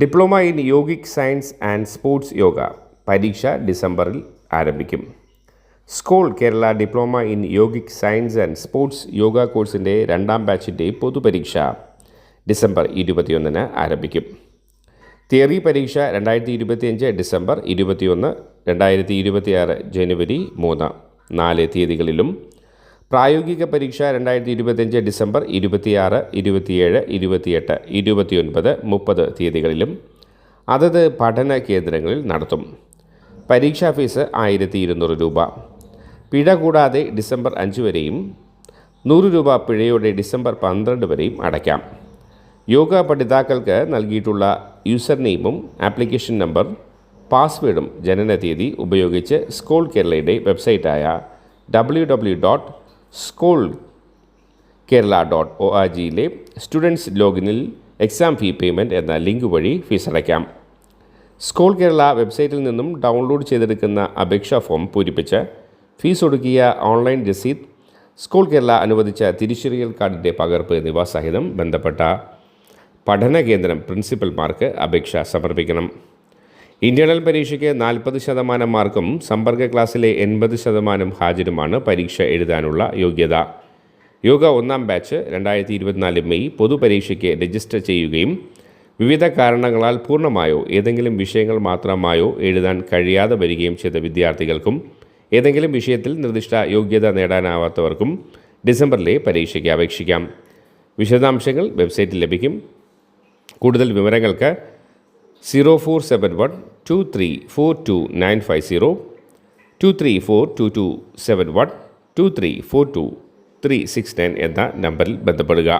Diploma in yogic science and sports yoga പരീക്ഷ ഡിസംബറിൽ ആരംഭിക്കും. School Kerala diploma in yogic science and sports yoga കോഴ്സിന്റെ രണ്ടാം ബാച്ചിന്റെ പൊതുപരീക്ഷ ഡിസംബർ ഇരുപത്തിയൊന്നിന് ആരംഭിക്കും. തിയറി പരീക്ഷ രണ്ടായിരത്തി ഇരുപത്തിയഞ്ച് ഡിസംബർ ഇരുപത്തിയൊന്ന് രണ്ടായിരത്തി ഇരുപത്തിയാറ് ജനുവരി മൂന്ന്. നാല് തീയതികളിലും പ്രായോഗിക പരീക്ഷ രണ്ടായിരത്തി ഇരുപത്തിയഞ്ച് ഡിസംബർ ഇരുപത്തിയാറ് ഇരുപത്തിയേഴ് ഇരുപത്തിയെട്ട് ഇരുപത്തിയൊൻപത് മുപ്പത് തീയതികളിലും അതത് പഠന കേന്ദ്രങ്ങളിൽ നടത്തും. പരീക്ഷാ ഫീസ് ആയിരത്തി ഇരുന്നൂറ് രൂപ. പിഴ കൂടാതെ ഡിസംബർ അഞ്ച് വരെയും നൂറ് രൂപ പിഴയോടെ ഡിസംബർ പന്ത്രണ്ട് വരെയും അടയ്ക്കാം. യോഗ പഠിതാക്കൾക്ക് നൽകിയിട്ടുള്ള യൂസർ നെയിമും ആപ്ലിക്കേഷൻ നമ്പർ പാസ്വേഡും ജനനതീയതി ഉപയോഗിച്ച് സ്കൂൾ കേരളയുടെ വെബ്സൈറ്റായ W W dot school Kerala dot O R ജിയിലെ students ലോഗിനിൽ എക്സാം ഫീ പേയ്മെന്റ് എന്ന ലിങ്ക് വഴി ഫീസ് അടയ്ക്കാം. സ്കൂൾ കേരള വെബ്സൈറ്റിൽ നിന്നും ഡൗൺലോഡ് ചെയ്തെടുക്കുന്ന അപേക്ഷാ ഫോം പൂരിപ്പിച്ച് ഫീസ് ഒടുക്കിയ ഓൺലൈൻ രസീത് സ്കൂൾ കേരള അനുവദിച്ച തിരിച്ചറിയൽ കാർഡിന്റെ പകർപ്പ് എന്നിവ സഹിതം ബന്ധപ്പെട്ട പഠന കേന്ദ്രം പ്രിൻസിപ്പൽമാർക്ക് അപേക്ഷ സമർപ്പിക്കണം. ഇന്റേണൽ പരീക്ഷയ്ക്ക് നാൽപ്പത് ശതമാനം മാർക്കും സമ്പർക്ക ക്ലാസ്സിലെ എൺപത് ശതമാനം ഹാജരുമാണ് പരീക്ഷ എഴുതാനുള്ള യോഗ്യത. യോഗ ഒന്നാം ബാച്ച് രണ്ടായിരത്തി ഇരുപത്തിനാല് മെയ് പൊതുപരീക്ഷയ്ക്ക് രജിസ്റ്റർ ചെയ്യുകയും വിവിധ കാരണങ്ങളാൽ പൂർണമായോ ഏതെങ്കിലും വിഷയങ്ങൾ മാത്രമായോ എഴുതാൻ കഴിയാതെ വരികയും ചെയ്ത വിദ്യാർത്ഥികൾക്കും ഏതെങ്കിലും വിഷയത്തിൽ നിർദ്ദിഷ്ട യോഗ്യത നേടാനാവാത്തവർക്കും ഡിസംബറിലെ പരീക്ഷയ്ക്ക് അപേക്ഷിക്കാം. വിശദാംശങ്ങൾ വെബ്സൈറ്റിൽ ലഭിക്കും. കൂടുതൽ വിവരങ്ങൾക്ക് zero four seven one two three four two nine five zero two three four two two seven one two three four two three six nine എന്ന നമ്പറിൽ ബന്ധപ്പെടുക.